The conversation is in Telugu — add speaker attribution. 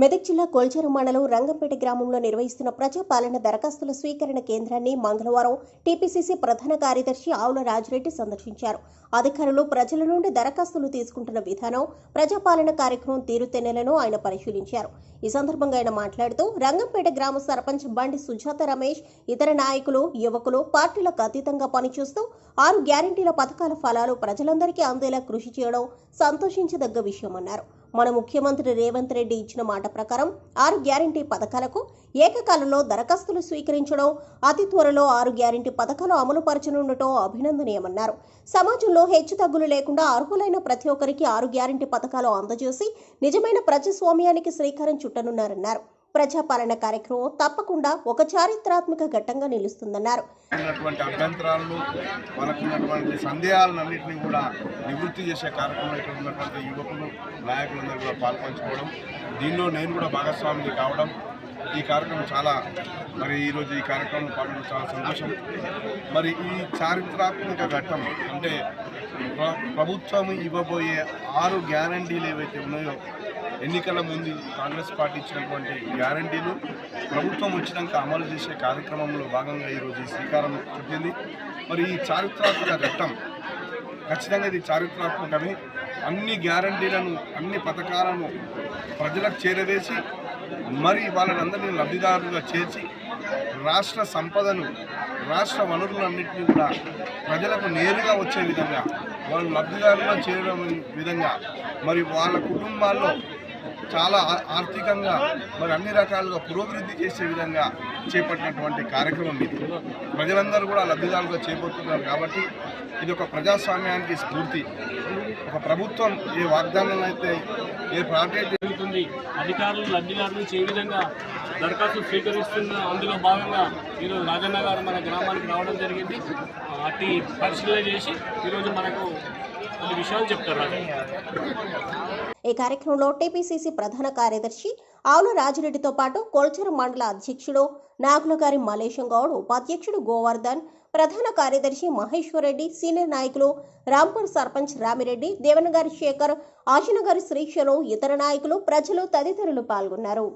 Speaker 1: మెదక్ జిల్లా కోల్చేరు మండలం రంగంపేట గ్రామంలో నిర్వహిస్తున్న ప్రజాపాలన దరఖాస్తుల స్వీకరణ కేంద్రాన్ని మంగళవారం టీపీసీసీ ప్రధాన కార్యదర్శి ఆవుల రాజిరెడ్డి సందర్శించారు. అధికారులు ప్రజల నుండి దరఖాస్తులు తీసుకుంటున్న విధానం ప్రజాపాలన కార్యక్రమం తీరుతెన్నెలను ఆయన పరిశీలించారు. ఈ సందర్భంగా ఆయన మాట్లాడుతూ రంగంపేట గ్రామ సర్పంచ్ బండి సుజాత రమేష్ ఇతర నాయకులు యువకులు పార్టీలకు అతీతంగా పనిచేస్తూ ఆరు గ్యారంటీల పథకాల ఫలాలు ప్రజలందరికీ అందేలా కృషి చేయడం సంతోషించదగ్గ విషయమన్నారు. మన ముఖ్యమంత్రి రేవంత్ రెడ్డి ఇచ్చిన మాట ప్రకారం ఆరు గ్యారంటీ పథకాలకు ఏకకాలంలో దరఖాస్తులు స్వీకరించడం అతి త్వరలో ఆరు గ్యారంటీ పథకాలు అమలు పరచనుండటం అభినందనీయమన్నారు. సమాజంలో హెచ్చుతగ్గులు లేకుండా అర్హులైన ప్రతి ఒక్కరికి ఆరు గ్యారంటీ పథకాలు అందజేసి నిజమైన ప్రజాస్వామ్యానికి శ్రీకారం చుట్టనున్నారన్నారు. ప్రజాపాలన కార్యక్రమం తప్పకుండా ఒక చారిత్రాత్మక ఘట్టంగా నిలుస్తుందన్నారు.
Speaker 2: అభ్యంతరాలను మనకున్నటువంటి సందేహాలన్నింటినీ కూడా నివృత్తి చేసే కార్యక్రమం ఇక్కడ ఉన్నటువంటి యువకులు నాయకులందరూ కూడా పాల్పంచుకోవడం దీనిలో నేను కూడా భాగస్వామిని కావడం ఈ కార్యక్రమం చాలా మరి ఈరోజు ఈ కార్యక్రమం పాల్గొనడం చాలా సంతోషం. మరి ఈ చారిత్రాత్మక ఘట్టం అంటే ప్రభుత్వం ఇవ్వబోయే ఆరు గ్యారంటీలు ఏవైతే ఉన్నాయో ఎన్నికల ముందు కాంగ్రెస్ పార్టీ ఇచ్చినటువంటి గ్యారంటీలు ప్రభుత్వం వచ్చినాక అమలు చేసే కార్యక్రమంలో భాగంగా ఈరోజు శ్రీకారం చుట్టింది మరి ఈ చారిత్రాత్మక ఘట్టం ఖచ్చితంగా ఇది చారిత్రాత్మకమే. అన్ని గ్యారంటీలను అన్ని పథకాలను ప్రజలకు చేరవేసి మరి వాళ్ళందరినీ లబ్ధిదారులుగా చేర్చి రాష్ట్ర సంపదను రాష్ట్ర వనరులన్నింటినీ కూడా ప్రజలకు నేరుగా వచ్చే విధంగా వాళ్ళు లబ్ధిదారులుగా చేరడం విధంగా మరి వాళ్ళ కుటుంబాల్లో చాలా ఆర్థికంగా మరి అన్ని రకాలుగా పురోభివృద్ధి చేసే విధంగా చేపట్టినటువంటి కార్యక్రమం ఇది. ప్రజలందరూ కూడా లబ్ధిదారులుగా చేపడుతున్నారు కాబట్టి ఇది ఒక ప్రజాస్వామ్యానికి స్ఫూర్తి. ఒక ప్రభుత్వం ఏ వాగ్దానం అయితే ఏ ప్రాధాన్యత
Speaker 3: జరుగుతుంది అధికారులు లబ్ధిదారులు ఏ విధంగా దరఖాస్తు స్వీకరిస్తున్న అందులో భాగంగా ఈరోజు రాజన్న గారు మన గ్రామానికి రావడం జరిగింది. అట్టి పరిశీలన చేసి ఈరోజు మనకు కొన్ని విషయాలు చెప్తారు
Speaker 1: ఈ కార్యక్రమంలో టీపీసీసీ ప్రధాన కార్యదర్శి ఆవుల రాజిరెడ్డితో పాటు కొల్చర్ మండల అధ్యక్షుడు నాగులగారి మలేశం గౌడ్ ఉపాధ్యక్షుడు గోవర్ధన్ ప్రధాన కార్యదర్శి మహేశ్వర్ రెడ్డి సీనియర్ నాయకులు రాంపూర్ సర్పంచ్ రామిరెడ్డి దేవనగారి శేఖర్ ఆశనగారి శ్రీశను ఇతర నాయకులు ప్రజలు తదితరులు పాల్గొన్నారు.